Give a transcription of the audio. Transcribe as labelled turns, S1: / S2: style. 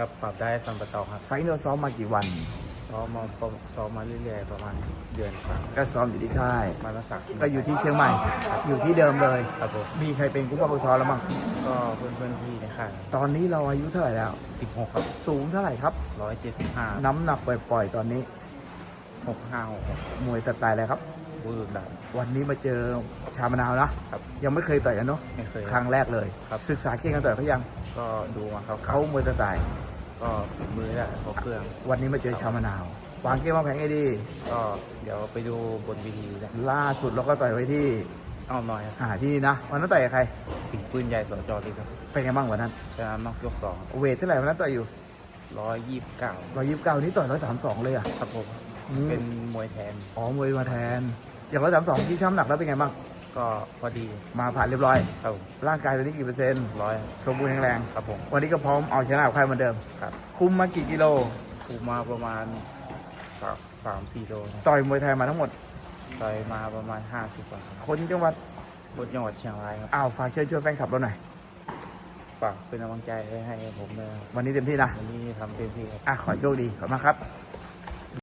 S1: ครับ ปรับได้สัมปตองครับ
S2: ไฟท์เราซ้อมมากี่วัน
S1: ซ้อมมาประซ้อมมาเรื่อยๆประมาณเดือนกว่า
S2: ก็ซ้อมอยู่ที่ค่าย
S1: มารักษา
S2: ก็อยู่ที่เชียงใหม่ อยู่ที่เดิมเลย
S1: ครับผม
S2: มีใครเป็นกุ้งปลาซ้อมแล้วมั้ง
S1: ก็เพื่อนๆที่ในค่าย
S2: ตอนนี้เราอายุเท่าไหร่แล้ว
S1: 16 ครับ
S2: สูงเท่าไหร่ครับ
S1: 175
S2: น้ำหนักปล่อยๆ ตอนนี้
S1: 65 66
S2: มวยสไตล์อะไรครับ
S1: บูรุษดัน
S2: วันนี้มาเจอชามะนาวนะ
S1: ครับ
S2: ยังไม่เคยต่อยกันเนาะ
S1: ไม่เคย
S2: ครั้งแรกเลย
S1: ครับ
S2: ศึกษาเก่งกันต่อยเขายัง
S1: ก็ดูมาครับ
S2: เขามวยสไตล์
S1: ก็มือได้พอเครื่อง
S2: วันนี้มาเจอชามะนาว วางเกมวางแผนไงดี
S1: ก็เดี๋ยวไปดูบนวีดีนะ
S2: ล่าสุดเราก็ต่อยไว้ที่
S1: อ้อมน้อยครับ
S2: อ่าที่นี่นะ วันนั้นต่อยกับใคร
S1: สิงห์ปืนใหญ่สจดีครับ
S2: เป็นไงบ้างวันนั้น
S1: ชนะนอกยกสอง
S2: เวทเท่าไหร่วันนั้นต่อยอยู่
S1: ร้อยยี่สิบเก้า
S2: ร้อยยี่สิบเก้านี้ต่อยร้อยสามสองเลยอะ
S1: ครับผม
S2: อืม
S1: เป็นมวยแทน
S2: อ๋อมวยมาแทน อย่างร้อยสามสองที่ช้ำหนักแล้วเป็นไงบ้าง
S1: ก็พอดี
S2: มาผ่านเรียบร้อย
S1: ครับ
S2: ร่างกายตอนนี้กี่เปอร์เซ็นต์
S1: ร้อย
S2: สมบูรณ์แข็งแรง
S1: ครับผม
S2: วันนี้ก็พร้อมเอาชนะกับใครเหมือนเดิม
S1: ครับ
S2: คุมมากี่กิโล
S1: ถูกมาประมาณสามสามสี่โลนะ
S2: ต่อยมวยไทยมาทั้งหมด
S1: ต่อยมาประมาณห้าสิบกว่าครับ
S2: คนจังหวัด
S1: บนจังหวัดเชียงรายครับ
S2: อ้าวฝากเชิญชวนแฟนคลับเราหน่อย
S1: ฝากเป็นกำลังใจให้ให้ผมด้วยครับ
S2: วันนี้เต็มที่นะ
S1: วันนี้ทำเต็มที่ครับ
S2: อะขอโชคดีขอบคุณมากครับ